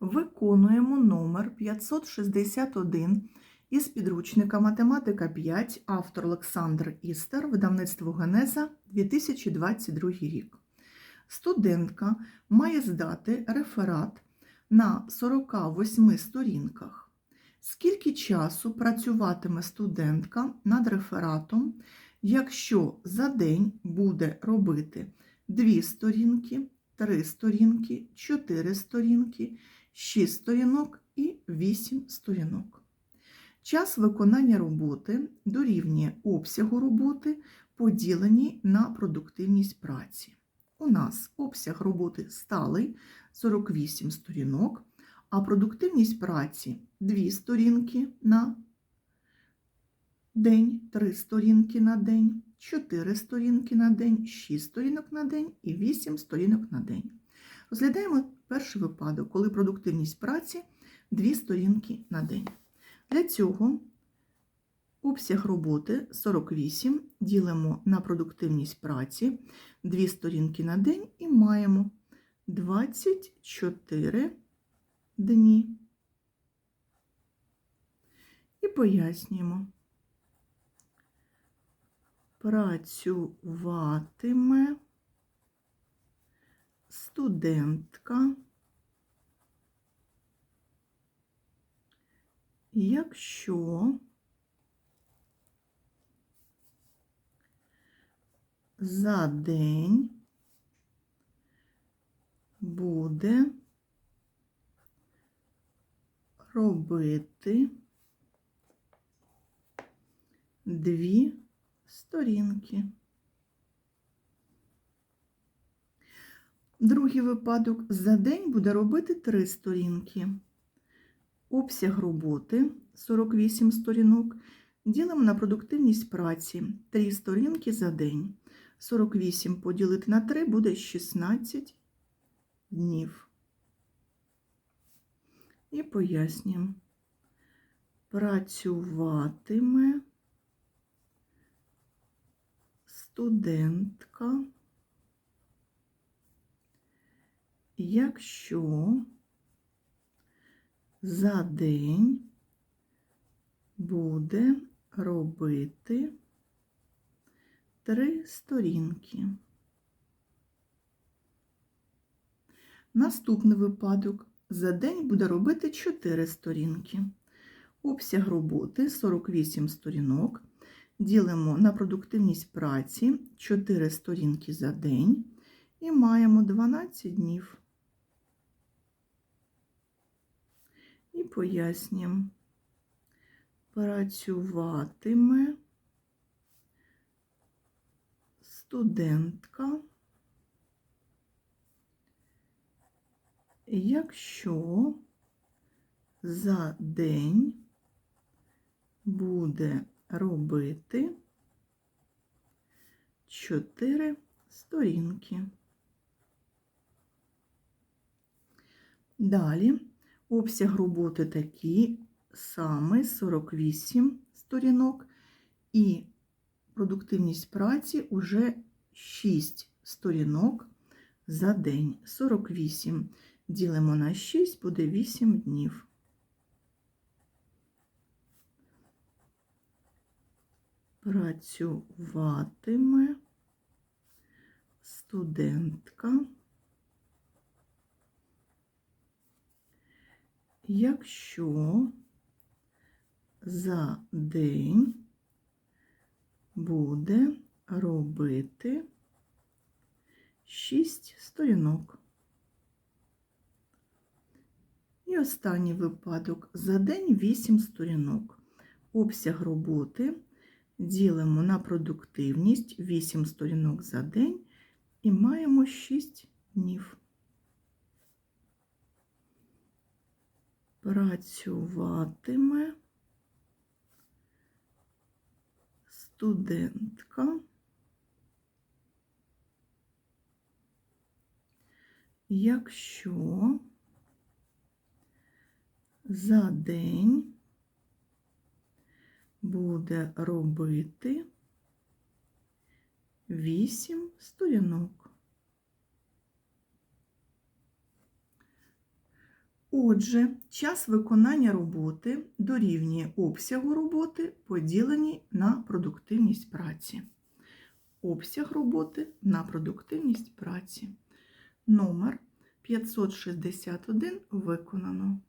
Виконуємо номер 561 із підручника Математика 5, автор Олександр Істер, видавництво Генеза 2022 рік. Студентка має здати реферат на 48 сторінках. Скільки часу працюватиме студентка над рефератом, якщо за день буде робити 2 сторінки, 3 сторінки, 4 сторінки, 6 сторінок і 8 сторінок? Час виконання роботи дорівнює обсягу роботи, поділеній на продуктивність праці. У нас обсяг роботи сталий 48 сторінок, а продуктивність праці 2 сторінки на день, 3 сторінки на день, 4 сторінки на день, 6 сторінок на день і 8 сторінок на день. Розглядаємо перший випадок, коли продуктивність праці 2 сторінки на день. Для цього обсяг роботи 48 ділимо на продуктивність праці 2 сторінки на день і маємо 24 дні. І пояснюємо. Працюватиме студентка, якщо за день буде робити дві сторінки. Другий випадок за день буде робити три сторінки. Обсяг роботи 48 сторінок. Ділимо на продуктивність праці 3 сторінки за день. 48 поділити на 3 буде 16 днів. І пояснюємо. Працюватиме студентка, якщо за день буде робити три сторінки. Наступний випадок. За день буде робити 4 сторінки. Обсяг роботи 48 сторінок. Ділимо на продуктивність праці 4 сторінки за день і маємо 12 днів. І пояснюємо. Працюватиме студентка, якщо за день буде робити 4 сторінки. Далі обсяг роботи такий самий 48 сторінок і продуктивність праці уже 6 сторінок за день. 48 ділимо на 6, буде 8 днів. Працюватиме студентка, якщо за день буде робити 6 сторінок. І останній випадок за день 8 сторінок. Обсяг роботи ділимо на продуктивність 8 сторінок за день і маємо 6 днів. Працюватиме студентка, якщо за день буде робити 8 сторінок. Отже, час виконання роботи дорівнює обсягу роботи, поділені на продуктивність праці. Обсяг роботи на продуктивність праці. Номер 561 виконано.